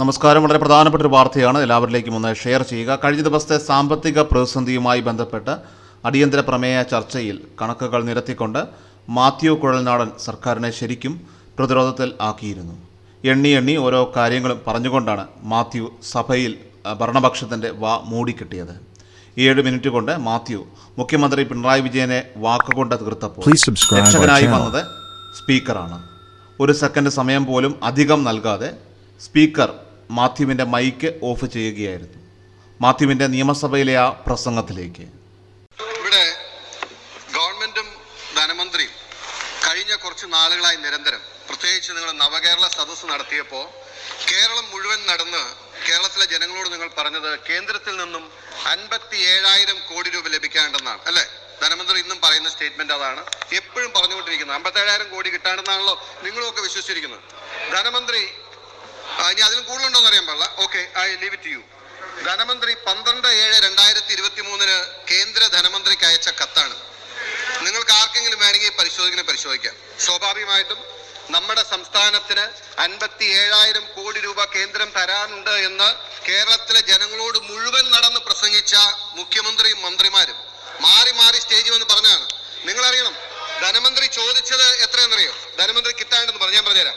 നമസ്കാരം. വളരെ പ്രധാനപ്പെട്ട ഒരു വാർത്തയാണ് എല്ലാവരിലേക്കും ഒന്ന് ഷെയർ ചെയ്യുക. കഴിഞ്ഞ ദിവസത്തെ സാമ്പത്തിക പ്രതിസന്ധിയുമായി ബന്ധപ്പെട്ട് അടിയന്തര പ്രമേയ ചർച്ചയിൽ കണക്കുകൾ നിരത്തിക്കൊണ്ട് മാത്യു കുഴൽനാടൻ സർക്കാരിനെ ശരിക്കും പ്രതിരോധത്തിൽ ആക്കിയിരുന്നു. എണ്ണി എണ്ണി ഓരോ കാര്യങ്ങളും പറഞ്ഞുകൊണ്ടാണ് മാത്യു സഭയിൽ ഭരണപക്ഷത്തിന്റെ വാ മൂടിക്കിട്ടിയത്. ഏഴ് മിനിറ്റ് കൊണ്ട് മാത്യു മുഖ്യമന്ത്രി പിണറായി വിജയനെ വാക്കുകൊണ്ട് തീർത്തപ്പോൾ രക്ഷകനായി വന്നത് സ്പീക്കറാണ്. ഒരു സെക്കൻഡ് സമയം പോലും അധികം നൽകാതെ സ്പീക്കർ മാത്യുവിന്റെ മൈക്ക് ഓഫ് ചെയ്യുകയായിരുന്നു. മാത്യുവിന്റെ നിയമസഭയിലെ ആ പ്രസംഗത്തിലേക്ക്. ഇവിടെ ഗവൺമെന്റും ധനമന്ത്രിയും കഴിഞ്ഞ കുറച്ച് നാളുകളായി നിരന്തരം പ്രത്യേകിച്ച് നിങ്ങൾ നവകേരള സദസ്സ് നടത്തിയപ്പോൾ കേരളം മുഴുവൻ നടന്ന് കേരളത്തിലെ ജനങ്ങളോട് നിങ്ങൾ പറഞ്ഞത് കേന്ദ്രത്തിൽ നിന്നും അൻപത്തി ഏഴായിരം കോടി രൂപ ലഭിക്കാണ്ടെന്നാണ് അല്ലേ? ധനമന്ത്രി ഇന്നും പറയുന്ന സ്റ്റേറ്റ്മെന്റ് അതാണ്. എപ്പോഴും പറഞ്ഞുകൊണ്ടിരിക്കുന്നത് അമ്പത്തി ഏഴായിരം കോടി കിട്ടാണ്ടെന്നാണല്ലോ നിങ്ങളൊക്കെ വിശ്വസിച്ചിരിക്കുന്നത്. ധനമന്ത്രി ഇനി അതിലും കൂടുതലുണ്ടോന്ന് അറിയാൻ പാടില്ല. Okay I leave it you ധനമന്ത്രി പന്ത്രണ്ട് ഏഴ് രണ്ടായിരത്തി ഇരുപത്തി മൂന്നിന് കേന്ദ്ര ധനമന്ത്രിക്ക് അയച്ച കത്താണ്. നിങ്ങൾക്ക് ആർക്കെങ്കിലും വേണമെങ്കിൽ പരിശോധിക്കുന്ന പരിശോധിക്കാം. സ്വാഭാവികമായിട്ടും നമ്മുടെ സംസ്ഥാനത്തിന് അൻപത്തി ഏഴായിരം കോടി രൂപ കേന്ദ്രം തരാനുണ്ട് എന്ന് കേരളത്തിലെ ജനങ്ങളോട് മുഴുവൻ നടന്ന് പ്രസംഗിച്ച മുഖ്യമന്ത്രിയും മന്ത്രിമാരും മാറി മാറി സ്റ്റേജിൽ വന്ന് പറഞ്ഞാണ് നിങ്ങൾ അറിയണം ധനമന്ത്രി ചോദിച്ചത് എത്രയെന്നറിയോ ധനമന്ത്രി കിട്ടാണ്ടെന്ന് പറഞ്ഞു ഞാൻ പറഞ്ഞുതരാം.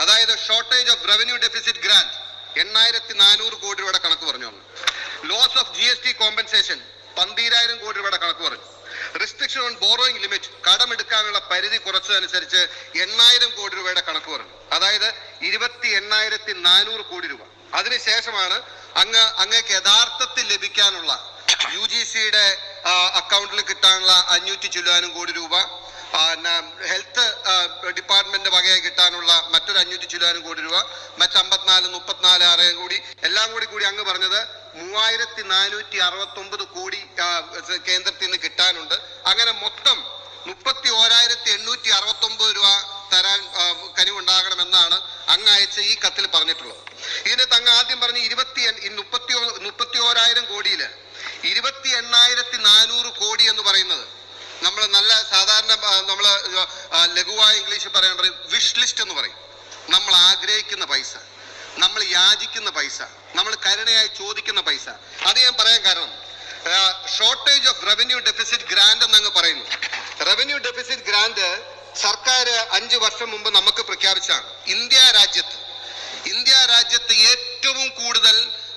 അതായത് shortage of revenue deficit grant എണ്ണായിരത്തി നാനൂറ് കോടി രൂപയുടെ കണക്ക് പറഞ്ഞു loss of G S T compensation പന്തീരായിരം കോടി രൂപയുടെ കണക്ക് പറഞ്ഞു. റിസ്ട്രിക്ഷൻ ഓൺ ബോറോയിങ് ലിമിറ്റ് കടമെടുക്കാനുള്ള പരിധി കുറച്ചതനുസരിച്ച് എണ്ണായിരം കോടി രൂപയുടെ കണക്ക് പറഞ്ഞു. അതായത് ഇരുപത്തി എണ്ണായിരത്തി നാനൂറ് കോടി രൂപ. അതിനുശേഷമാണ് അങ്ങ് അങ്ങേക്ക് യഥാർത്ഥത്തിൽ ലഭിക്കാനുള്ള യു ജി സിയുടെ അക്കൗണ്ടിൽ കിട്ടാനുള്ള അഞ്ഞൂറ്റി ചില്ലാനും കോടി രൂപ ഹെൽത്ത് ഡിപ്പാർട്ട്മെന്റ് വകയായി കിട്ടാനുള്ള മറ്റൊരു അഞ്ഞൂറ്റി ചില്ലാനും കോടി രൂപ മറ്റ് അമ്പത്തിനാല് മുപ്പത്തിനാല് ആറേയും കൂടി എല്ലാം കൂടി കൂടി അങ്ങ് പറഞ്ഞത് മൂവായിരത്തി നാനൂറ്റി അറുപത്തി ഒമ്പത് കോടി കേന്ദ്രത്തിൽ നിന്ന് കിട്ടാനുണ്ട്. അങ്ങനെ മൊത്തം മുപ്പത്തി ഓരായിരത്തി എണ്ണൂറ്റി അറുപത്തി ഒമ്പത് രൂപ തരാൻ കനിവുണ്ടാകണമെന്നാണ് അങ്ങ് അയച്ച ഈ കത്തിൽ പറഞ്ഞിട്ടുള്ളത്. ഇതിന് തങ്ങ് ആദ്യം പറഞ്ഞ് ഇരുപത്തി മുപ്പത്തി മുപ്പത്തി ഓരായിരം കോടിയിൽ ഇരുപത്തി എണ്ണായിരത്തി നാനൂറ് കോടി എന്ന് പറയുന്നത് നമ്മൾ നല്ല സാധാരണ നമ്മൾ ലഘുവായ ഇംഗ്ലീഷ് പറയാൻ വിഷ് ലിസ്റ്റ് എന്ന് പറയും. നമ്മൾ ആഗ്രഹിക്കുന്ന പൈസ നമ്മൾ യാചിക്കുന്ന പൈസ നമ്മൾ കരുണയായി ചോദിക്കുന്ന പൈസ. അത് ഞാൻ പറയാൻ കാരണം shortage of revenue deficit grant എന്നങ്ങ് പറയുന്നു. റവന്യൂ ഡെഫിസിറ്റ് ഗ്രാൻഡ് സർക്കാർ അഞ്ച് വർഷം മുമ്പ് നമുക്ക് പ്രഖ്യാപിച്ചാണ് ഇന്ത്യ രാജ്യത്ത് ഇന്ത്യ രാജ്യത്ത് ഏറ്റവും കൂടുതൽ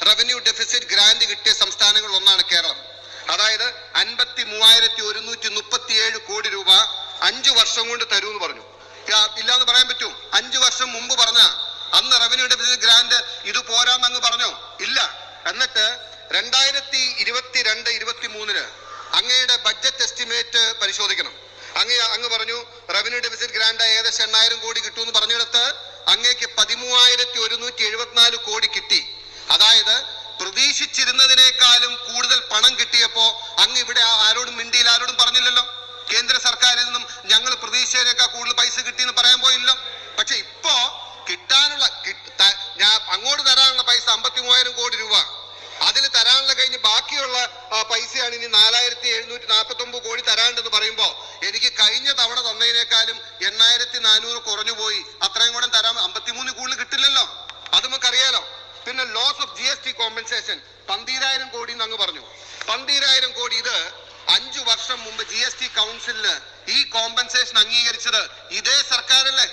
റവന്യൂ ഡെഫിസിറ്റ് ഗ്രാൻഡ് കിട്ടിയ സംസ്ഥാനങ്ങളിൽ ഒന്നാണ് കേരളം. അതായത് അൻപത്തി മൂവായിരത്തി ഒരുന്നൂറ്റി മുപ്പത്തി ഏഴ് കോടി രൂപ അഞ്ചു വർഷം കൊണ്ട് തരൂ എന്ന് പറഞ്ഞു ഇല്ലാന്ന് പറയാൻ പറ്റും. അഞ്ചു വർഷം മുമ്പ് പറഞ്ഞ അന്ന് റവന്യൂ ഡെഫിസിറ്റ് ഗ്രാന്റ് ഇത് പോരാന്ന് പറഞ്ഞോ? ഇല്ല. എന്നിട്ട് രണ്ടായിരത്തി ഇരുപത്തി രണ്ട് ഇരുപത്തി മൂന്നിന് അങ്ങയുടെ ബഡ്ജറ്റ് എസ്റ്റിമേറ്റ് പരിശോധിക്കണം. അങ്ങ് അങ്ങ് പറഞ്ഞു റവന്യൂ ഡെഫിസിറ്റ് ഗ്രാന്റ് ഏകദേശം എണ്ണായിരം കോടി കിട്ടുമെന്ന് പറഞ്ഞിടത്ത് അങ്ങേക്ക് പതിമൂവായിരത്തി ഒരുന്നൂറ്റി എഴുപത്തിനാല് കോടി കിട്ടി. അതായത് പ്രതീക്ഷിച്ചിരുന്നതിനേക്കാളും കൂടുതൽ പണം കിട്ടിയപ്പോ അങ്ങ് ഇവിടെ ആരോടും മിണ്ടിയിൽ ആരോടും പറഞ്ഞില്ലല്ലോ. കേന്ദ്ര സർക്കാരിൽ നിന്നും ഞങ്ങൾ പ്രതീക്ഷിച്ചതിനേക്കാൾ കൂടുതൽ പൈസ കിട്ടിയെന്ന് പറയാൻ പോയില്ലോ. പക്ഷെ ഇപ്പോ കിട്ടാനുള്ള ഞാൻ അങ്ങോട്ട് തരാനുള്ള പൈസ അമ്പത്തി മൂവായിരം കോടി രൂപ. അതിൽ തരാനുള്ള കഴിഞ്ഞ് ബാക്കിയുള്ള പൈസയാണ് ഇനി നാലായിരത്തി എഴുന്നൂറ്റി നാൽപ്പത്തി ഒമ്പത് കോടി തരാണ്ടെന്ന് പറയുമ്പോ എനിക്ക് കഴിഞ്ഞ തവണ തന്നതിനേക്കാളും എണ്ണായിരത്തി നാനൂറ് കുറഞ്ഞു പോയി. അത്രയും കൂടെ തരാൻ അമ്പത്തിമൂന്ന് കൂടുതൽ കിട്ടില്ലല്ലോ. പിന്നെ loss of G S T compensation പന്തീരായിരം കോടി എന്ന് അങ്ങ് പറഞ്ഞു. പന്തീരായിരം കോടി ഇത് അഞ്ചു വർഷം മുമ്പ് ജി എസ് ടി കൗൺസിലിന് ഈ കോമ്പൻസേഷൻ അംഗീകരിച്ചത് ഇതേ സർക്കാരല്ലേ?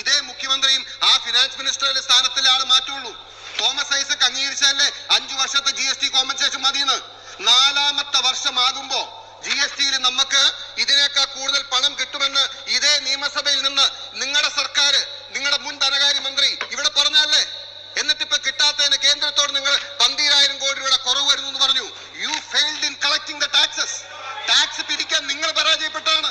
ഇതേ മുഖ്യമന്ത്രിയും ആ ഫിനാൻസ് മിനിസ്റ്ററുടെ സ്ഥാനത്തിലെ ആൾ മാറ്റുള്ളൂ. തോമസ് ഐസക് അംഗീകരിച്ചാലേ അഞ്ചു വർഷത്തെ ജി എസ് ടി കോമ്പൻസേഷൻ മതിയെന്ന് നാലാമത്തെ വർഷമാകുമ്പോ ജി എസ് ടിയിൽ നമുക്ക് ഇതിനേക്കാൾ കൂടുതൽ പണം കിട്ടുമെന്ന് ഇതേ നിയമസഭയിൽ നിന്ന് നിങ്ങളുടെ സർക്കാർ നിങ്ങളുടെ മുൻ ധനകാര്യ മന്ത്രി ഇവിടെ പറഞ്ഞല്ലേ എന്നിട്ട് ഇപ്പൊ കിട്ടാത്തതിന് കേന്ദ്രത്തോട് നിങ്ങൾ പന്തീരായിരം കോടി രൂപയുടെ കുറവ് വരുന്നു എന്ന് പറഞ്ഞു you failed in collecting the taxes tax പിരിക്കാൻ നിങ്ങൾ പരാജയപ്പെട്ടാണ്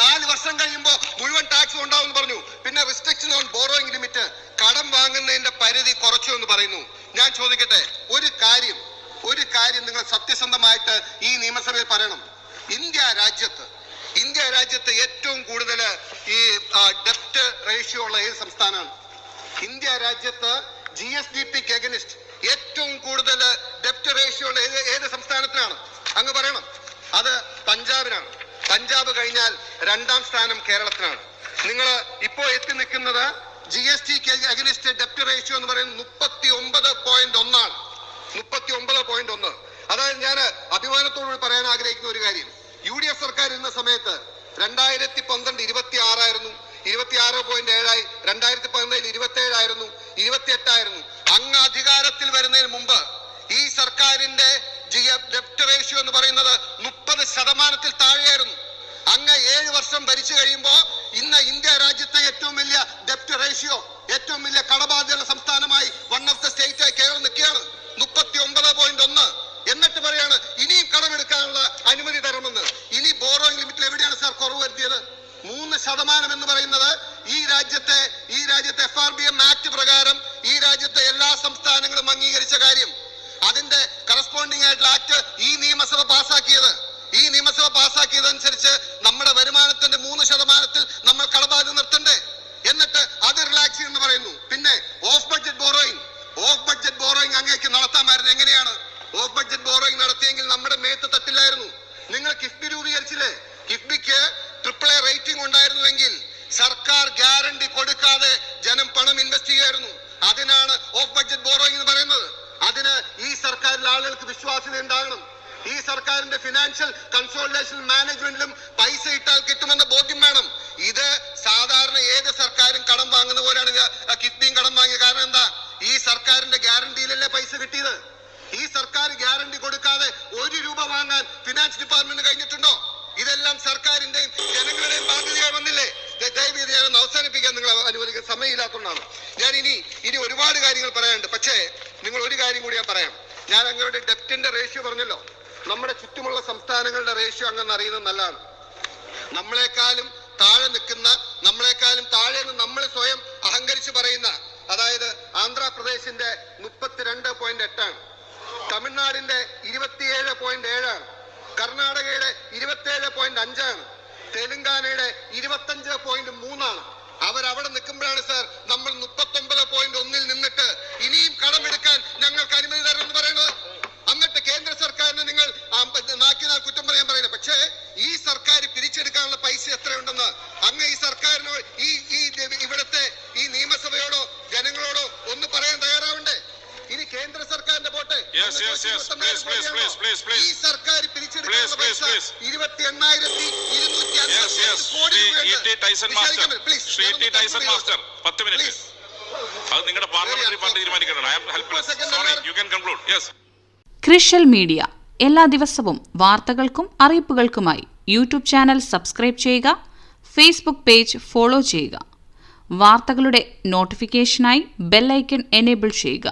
നാല് വർഷം കഴിയുമ്പോൾ മുഴുവൻ ടാക്സ് ഉണ്ടാവും പറഞ്ഞു പിന്നെ റിസ്ട്രിക്ഷൻ ഓൺ ബോറോയിങ് ലിമിറ്റ് കടം വാങ്ങുന്നതിന്റെ പരിധി കുറച്ചു എന്ന് പറയുന്നു ഞാൻ ചോദിക്കട്ടെ ഒരു കാര്യം ഒരു കാര്യം നിങ്ങൾ സത്യസന്ധമായിട്ട് ഈ നിയമസഭയിൽ പറയണം. ഇന്ത്യ രാജ്യത്ത് ഇന്ത്യ രാജ്യത്ത് ഏറ്റവും കൂടുതൽ ഈ ഡെപ്റ്റ് റേഷ്യോ ഉള്ള ഏത് സംസ്ഥാനമാണ്? ഇന്ത്യ രാജ്യത്ത് ജി എസ് ഡി പിക്ക് എഗനിസ്റ്റ് ഏറ്റവും കൂടുതൽ ഡെപ്റ്റ് റേഷ്യോ ഉള്ള ഏത് ഏത് സംസ്ഥാനത്തിനാണ്? അങ്ങ് പറയണം. അത് പഞ്ചാബിനാണ്. പഞ്ചാബ് കഴിഞ്ഞാൽ രണ്ടാം സ്ഥാനം കേരളത്തിനാണ്. നിങ്ങൾ ഇപ്പോൾ എത്തി നിൽക്കുന്നത് ജി എസ് ടി അഗനിസ്റ്റ് ഡെപ്റ്റ് റേഷ്യോ എന്ന് പറയുന്നത് മുപ്പത്തി മുപ്പത്തി ഒമ്പത് പോയിന്റ് ഒന്ന്. അതായത് ഞാൻ അഭിമാനത്തോടുകൂടി പറയാൻ ആഗ്രഹിക്കുന്ന ഒരു കാര്യം. യു ഡി എഫ് സർക്കാർ ഇരുന്ന സമയത്ത് രണ്ടായിരത്തി പന്ത്രണ്ട് ഇരുപത്തി ആറായിരുന്നു ഇരുപത്തി ആറ് പോയിന്റ് ഏഴായി. രണ്ടായിരത്തി പതിനേഴിൽ ഇരുപത്തി ഏഴായിരുന്നു ഇരുപത്തി എട്ടായിരുന്നു അങ്ങ് അധികാരത്തിൽ വരുന്നതിന് മുമ്പ് ഈ സർക്കാരിന്റെ റേഷ്യോ എന്ന് പറയുന്നത് മുപ്പത് ശതമാനത്തിൽ താഴെയായിരുന്നു. അങ്ങ് ഏഴ് വർഷം ഭരിച്ചു കഴിയുമ്പോൾ ഇന്ന് ഇന്ത്യ രാജ്യത്തെ ഏറ്റവും വലിയ ഡെപ്റ്റ് റേഷ്യോ ഏറ്റവും വലിയ കടബാധ്യത സംസ്ഥാനമായി വൺ ഓഫ് ദ സ്റ്റേറ്റ് ആയി കേരളം നിൽക്കുകയാണ്. മുപ്പത്തി ഒമ്പത് പോയിന്റ് ഒന്ന് എന്നിട്ട് പറയാണ് ഇനിയും കടമെടുക്കാനുള്ള അനുമതി തരണമെന്ന് ഇനി ബോറോയിങ് ലിമിറ്റിൽ എവിടെയാണ് സാർ കുറവ് വരുത്തിയത് മൂന്ന് ശതമാനം എന്ന് പറയുന്നത് ഈ രാജ്യത്തെ ഈ രാജ്യത്തെ F R B M act പ്രകാരം ഈ രാജ്യത്തെ എല്ലാ സംസ്ഥാനങ്ങളും അംഗീകരിച്ച കാര്യം അതിന്റെ കറസ്പോണ്ടിങ് ആയിട്ടുള്ള ആക്ട് ഈ നിയമസഭ പാസ്സാക്കിയത് ഈ നിയമസഭ പാസ്സാക്കിയതനുസരിച്ച് നമ്മുടെ വരുമാനത്തിന്റെ മൂന്ന് ശതമാനത്തിൽ നമ്മൾ കടബാധ്യത നിർത്തണ്ടേ എന്നിട്ട് അത് റിലാക്സ് എന്ന് പറയുന്നു പിന്നെ off budget borrowing off budget borrowing അങ്ങേക്ക് നടത്താമായിരുന്നു എങ്ങനെയാണ് ഓഫ് ബഡ്ജറ്റ് ബോറോയിങ് നടത്തിയെങ്കിൽ നമ്മുടെ മേത്ത് തട്ടില്ലായിരുന്നു. നിങ്ങൾ കിഫ്ബി രൂപീകരിച്ചില്ലേ? കിഫ്ബിക്ക് ട്രിപ്പിൾ എ റേറ്റിംഗ് ഉണ്ടായിരുന്നുവെങ്കിൽ സർക്കാർ ഗ്യാരണ്ടി കൊടുക്കാതെ ജനം പണം ഇൻവെസ്റ്റ് ചെയ്യുമായിരുന്നു അതിനാണ് ഓഫ് ബഡ്ജറ്റ് ബോറോയിങ് എന്ന് പറയുന്നത്. അതിന് ഈ സർക്കാരിൽ ആളുകൾക്ക് വിശ്വാസ്യത ഉണ്ടാകണം. ഈ സർക്കാരിന്റെ ഫിനാൻഷ്യൽ കൺസോളിഡേഷൻ മാനേജ്മെന്റിലും പൈസ ഇട്ടാൽ കിട്ടുമെന്ന ബോധ്യം വേണം. ഇത് സാധാരണ ഏത് സർക്കാരും കടം വാങ്ങുന്ന പോലെയാണ് കിഫ്ബിയും കടം വാങ്ങിയത് കാരണം എന്താ? ഈ സർക്കാരിന്റെ ഗ്യാരണ്ടിയിലല്ലേ പൈസ കിട്ടിയത്? ഈ സർക്കാർ ഗ്യാരണ്ടി കൊടുക്കാതെ ഒരു രൂപ വാങ്ങാൻ ഫിനാൻസ് ഡിപ്പാർട്ട്മെന്റ് കഴിഞ്ഞിട്ടുണ്ടോ? ഇതെല്ലാം സർക്കാരിന്റെയും ജനങ്ങളുടെയും ബാധ്യതയായി വന്നില്ലേ? ദയ- ഞാൻ അവസാനിപ്പിക്കാൻ നിങ്ങൾ അനുവദിക്കുന്ന സമയമില്ലാത്തതുകൊണ്ടാണ്. ഞാൻ ഇനി ഇനി ഒരുപാട് കാര്യങ്ങൾ പറയാനുണ്ട്. പക്ഷേ നിങ്ങൾ ഒരു കാര്യം കൂടി ഞാൻ പറയാം. ഞാൻ അങ്ങയുടെ ഡെപ്റ്റിന്റെ റേഷ്യോ പറഞ്ഞല്ലോ. നമ്മുടെ ചുറ്റുമുള്ള സംസ്ഥാനങ്ങളുടെ റേഷ്യോ അങ്ങനെ അറിയുന്നത് നല്ലതാണ്. നമ്മളെക്കാളും താഴെ നിൽക്കുന്ന നമ്മളെക്കാളും താഴെ നമ്മൾ സ്വയം അഹങ്കരിച്ച് പറയുന്ന അതായത് ആന്ധ്രാപ്രദേശിന്റെ മുപ്പത്തിരണ്ട് പോയിന്റ് എട്ടാണ്. തമിഴ്നാടിന്റെ ഇരുപത്തിയേഴ് പോയിന്റ് ഏഴാണ്. കർണാടകയുടെ ഇരുപത്തിയേഴ് പോയിന്റ് അഞ്ചാണ്. തെലുങ്കാനയുടെ ഇരുപത്തഞ്ച് പോയിന്റ് മൂന്നാണ്. അവരവിടെ നിൽക്കുമ്പോഴാണ് സാർ നമ്മൾ മുപ്പത്തൊമ്പത് പോയിന്റ് ഒന്നിൽ നിന്നിട്ട് ഇനിയും കടമെടുക്കാൻ ഞങ്ങൾക്ക് അനുമതി തരണമെന്ന് പറയുന്നത്. എന്നിട്ട് കേന്ദ്ര സർക്കാരിന് നിങ്ങൾ ആ, നാക്കിനാൽ കുറ്റം പറയാൻ പറയില്ല പക്ഷേ ഈ സർക്കാർ പിരിച്ചെടുക്കാനുള്ള പൈസ എത്രയുണ്ടെന്ന് അങ്ങ് ഈ സർക്കാരിനോട് ഈ ഈ ഇവിടുത്തെ ഈ നിയമസഭയോടോ ജനങ്ങളോടോ ഒന്ന് പറയാൻ തയ്യാറാവണ്ടേ ഇനി കേന്ദ്ര സർക്കാരിന്റെ പോട്ടെ Yes, അങ്ങ് yes, yes. ഇരുപത്തൊന്നായിരം Please, please, കോടിയാണോ? please, please, please. ഈ സർക്കാർ പിരിച്ചെടുക്കാനുള്ള പൈസ. ഇരുപത്തി എണ്ണായിരത്തി ഇരുന്നൂറ്റി അൻപത്തി കോടി. അത് നിങ്ങളുടെ പാർലമെന്ററി പാർട്ടി തീരുമാനിക്കണം? I am helpless sorry you conclude yes crucial media എല്ലാ ദിവസവും വാർത്തകൾക്കും അറിയിപ്പുകൾക്കുമായി യൂട്യൂബ് ചാനൽ സബ്സ്ക്രൈബ് ചെയ്യുക ഫേസ്ബുക്ക് പേജ് ഫോളോ ചെയ്യുക. വാർത്തകളുടെ നോട്ടിഫിക്കേഷനായി ബെല്ലൈക്കൺ എനേബിൾ ചെയ്യുക.